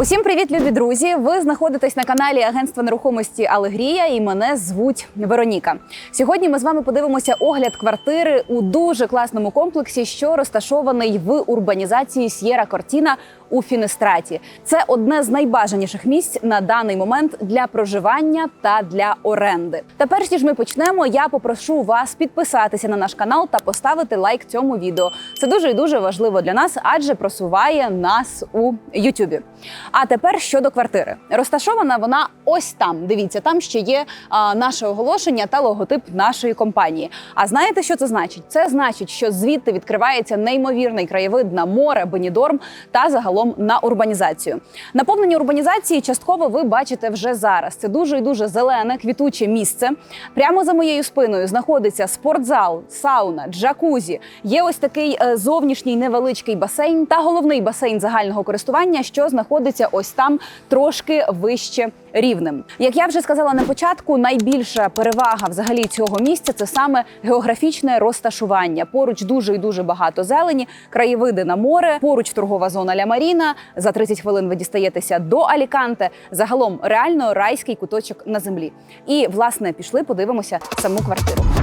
Усім привіт, любі друзі! Ви знаходитесь на каналі Агентства нерухомості Алегрія і мене звуть Вероніка. Сьогодні ми з вами подивимося огляд квартири у дуже класному комплексі, що розташований в урбанізації С'єра Кортіна у Фінестраті. Це одне з найбажаніших місць на даний момент для проживання та для оренди. Та перш ніж ми почнемо, я попрошу вас підписатися на наш канал та поставити лайк цьому відео. Це дуже і дуже важливо для нас, адже просуває нас у Ютубі. А тепер щодо квартири. Розташована вона ось там. Дивіться, там ще є а, наше оголошення та логотип нашої компанії. А знаєте, що це значить? Це значить, що звідти відкривається неймовірний краєвид на море, Бенідорм та загалом на урбанізацію. Наповнення урбанізації частково ви бачите вже зараз. Це дуже і дуже зелене, квітуче місце. Прямо за моєю спиною знаходиться спортзал, сауна, джакузі. Є ось такий е, зовнішній невеличкий басейн та головний басейн загального користування, що знаходиться ось там трошки вище рівнем. Як я вже сказала на початку, найбільша перевага взагалі цього місця це саме географічне розташування. Поруч дуже і дуже багато зелені, краєвиди на море, поруч торгова зона Ля Маріна. За 30 хвилин ви дістаєтеся до Аліканте. Загалом реально райський куточок на землі. І власне пішли, подивимося саму квартиру.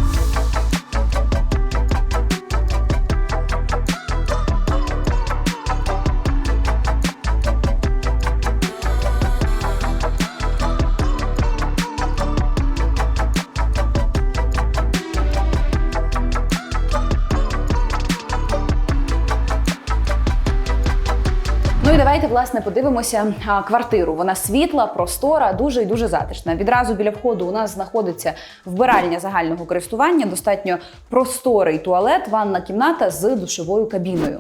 Давайте власне подивимося квартиру. Вона світла, простора, дуже і дуже затишна. Відразу біля входу у нас знаходиться вбиральня загального користування, достатньо просторий туалет, ванна кімната з душовою кабіною.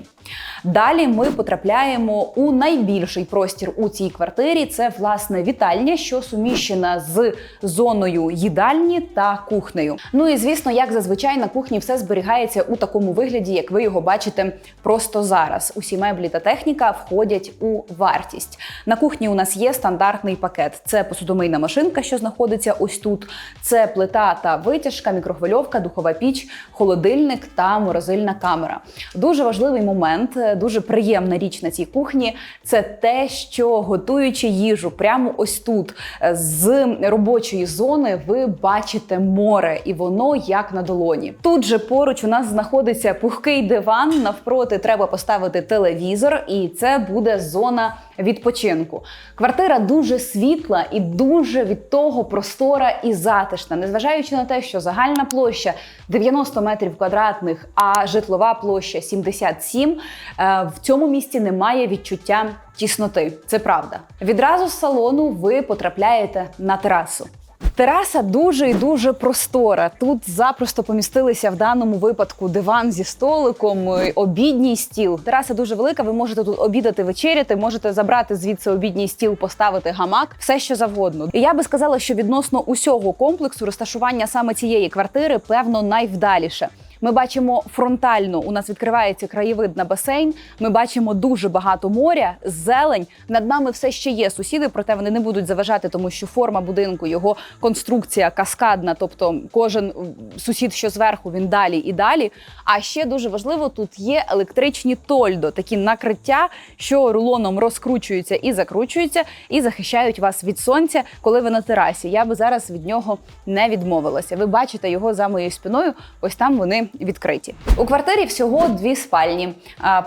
Далі ми потрапляємо у найбільший простір у цій квартирі. Це власне вітальня, що суміщена з зоною їдальні та кухнею. Ну і звісно, як зазвичай на кухні все зберігається у такому вигляді, як ви його бачите просто зараз. Усі меблі та техніка входять у вартість. На кухні у нас є стандартний пакет: це посудомийна машинка, що знаходиться ось тут. Це плита та витяжка, мікрохвильовка, духова піч, холодильник та морозильна камера. Дуже важливий момент, дуже приємна річ на цій кухні. Це те, що готуючи їжу прямо ось тут е, з робочої зони, ви бачите море, і воно як на долоні. Тут же поруч у нас знаходиться пухкий диван. Навпроти треба поставити телевізор, і це буде зона відпочинку. Квартира дуже світла і дуже від того простора і затишна, незважаючи на те, що загальна площа 90 метрів квадратних, а житлова площа 77, е, в цьому місці немає відчуття тісноти. Це правда. Відразу з салону ви потрапляєте на терасу. Тераса дуже і дуже простора. Тут запросто помістилися в даному випадку диван зі столиком, е, обідній стіл. Тераса дуже велика. Ви можете тут обідати, вечеряти, можете забрати звідси обідній стіл, поставити гамак, все що завгодно. І я би сказала, що відносно усього комплексу розташування саме цієї квартири певно найвдаліше. Ми бачимо фронтально. У нас відкривається краєвид на басейн. Ми бачимо дуже багато моря, зелень. Над нами все ще є сусіди, проте вони не будуть заважати, тому що форма будинку, його конструкція каскадна, тобто кожен сусід, що зверху, він далі і далі. А ще дуже важливо, тут є електричні тольдо, такі накриття, що рулоном розкручуються і закручуються, і захищають вас від сонця, коли ви на терасі. Я би зараз від нього не відмовилася. Ви бачите його за моєю спиною. Ось там вони відкриті. У квартирі всього дві спальні.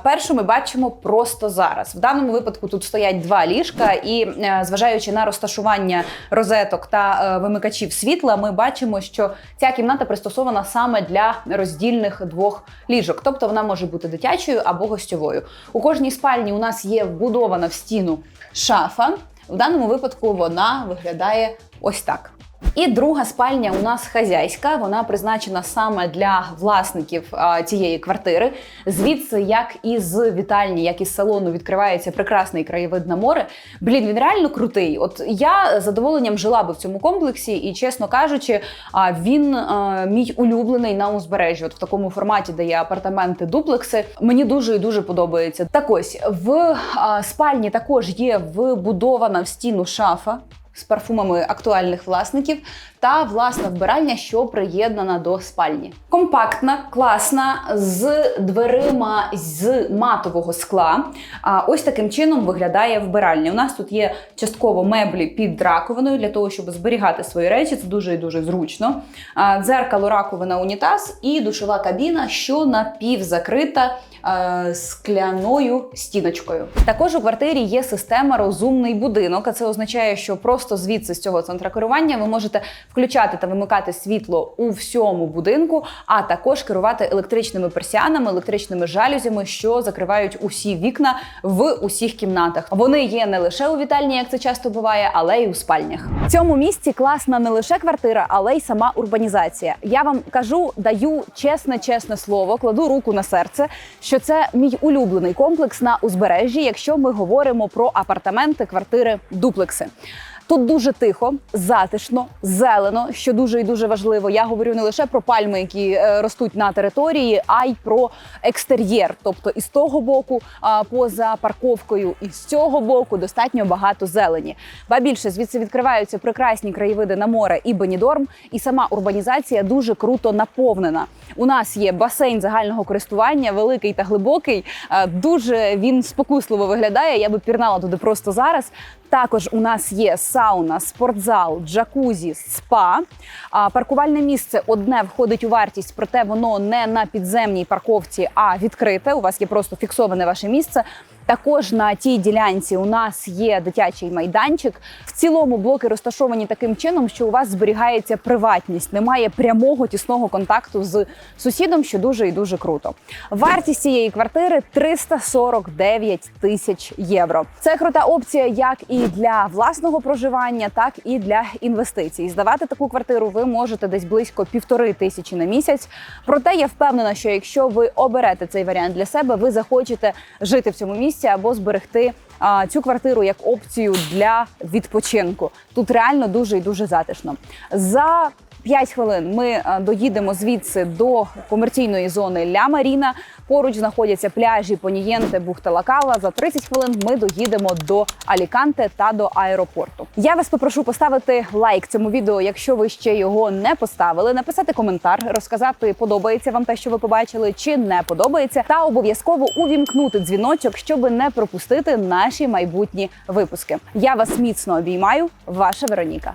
Першу ми бачимо просто зараз. В даному випадку тут стоять два ліжка, і е, зважаючи на розташування розеток та е, вимикачів світла, ми бачимо, що ця кімната пристосована саме для роздільних двох ліжок, тобто вона може бути дитячою або гостьовою. У кожній спальні у нас є вбудована в стіну шафа. В даному випадку вона виглядає ось так. І друга спальня у нас хазяйська. Вона призначена саме для власників а, цієї квартири. Звідси, як із вітальні, як із салону, відкривається прекрасний краєвид на море. Блін, він реально крутий. От я з задоволенням жила би в цьому комплексі, і чесно кажучи, а, він а, мій улюблений на узбережжі. От в такому форматі, де є апартаменти, дуплекси. Мені дуже і дуже подобається. Так ось в а, спальні також є вбудована в стіну шафа з парфумами актуальних власників. Та власна вбиральня, що приєднана до спальні. Компактна, класна, з дверима з матового скла. А ось таким чином виглядає вбиральня. У нас тут є частково меблі під раковиною для того, щоб зберігати свої речі. Це дуже і дуже зручно. А, Дзеркало, раковина, унітаз і душова кабіна, що напівзакрита е, скляною стіночкою. Також у квартирі є система розумний будинок. А це означає, що просто звідси з цього центра керування ви можете включати та вимикати світло у всьому будинку, а також керувати електричними персіанами, електричними жалюзями, що закривають усі вікна в усіх кімнатах. Вони є не лише у вітальні, як це часто буває, але й у спальнях. В цьому місці класна не лише квартира, але й сама урбанізація. Я вам кажу, даю чесне, чесне слово, кладу руку на серце, що це мій улюблений комплекс на узбережжі, якщо ми говоримо про апартаменти, квартири, дуплекси. Тут дуже тихо, затишно, зелено, що дуже і дуже важливо. Я говорю не лише про пальми, які е, ростуть на території, а й про екстер'єр. Тобто із того боку, поза парковкою, і з цього боку достатньо багато зелені. Ба більше звідси відкриваються прекрасні краєвиди на море і Бенідорм, і сама урбанізація дуже круто наповнена. У нас є басейн загального користування, великий та глибокий. Е, Дуже він спокусливо виглядає. Я би пірнала туди просто зараз. Також у нас є сауна, спортзал, джакузі, спа. Паркувальне місце одне входить у вартість, проте воно не на підземній парковці, а відкрите. У вас є просто фіксоване ваше місце. Також на тій ділянці у нас є дитячий майданчик. В цілому блоки розташовані таким чином, що у вас зберігається приватність, немає прямого тісного контакту з сусідом, що дуже і дуже круто. Вартість цієї квартири 349 тисяч євро. Це крута опція як і для власного проживання, так і для інвестицій. Здавати таку квартиру ви можете десь близько півтори тисячі на місяць. Проте я впевнена, що якщо ви оберете цей варіант для себе, ви захочете жити в цьому місці або зберегти а, цю квартиру як опцію для відпочинку. Тут реально дуже і дуже затишно. За 5 хвилин ми е, доїдемо звідси до комерційної зони Ля Маріна. Поруч знаходяться пляжі Понієнте, Бухта Лакала. За 30 хвилин ми доїдемо до Аліканте та до аеропорту. Я вас попрошу поставити лайк цьому відео, якщо ви ще його не поставили, написати коментар, розказати, подобається вам те, що ви побачили, чи не подобається, та обов'язково увімкнути дзвіночок, щоб не пропустити наші майбутні випуски. Я вас міцно обіймаю, ваша Вероніка.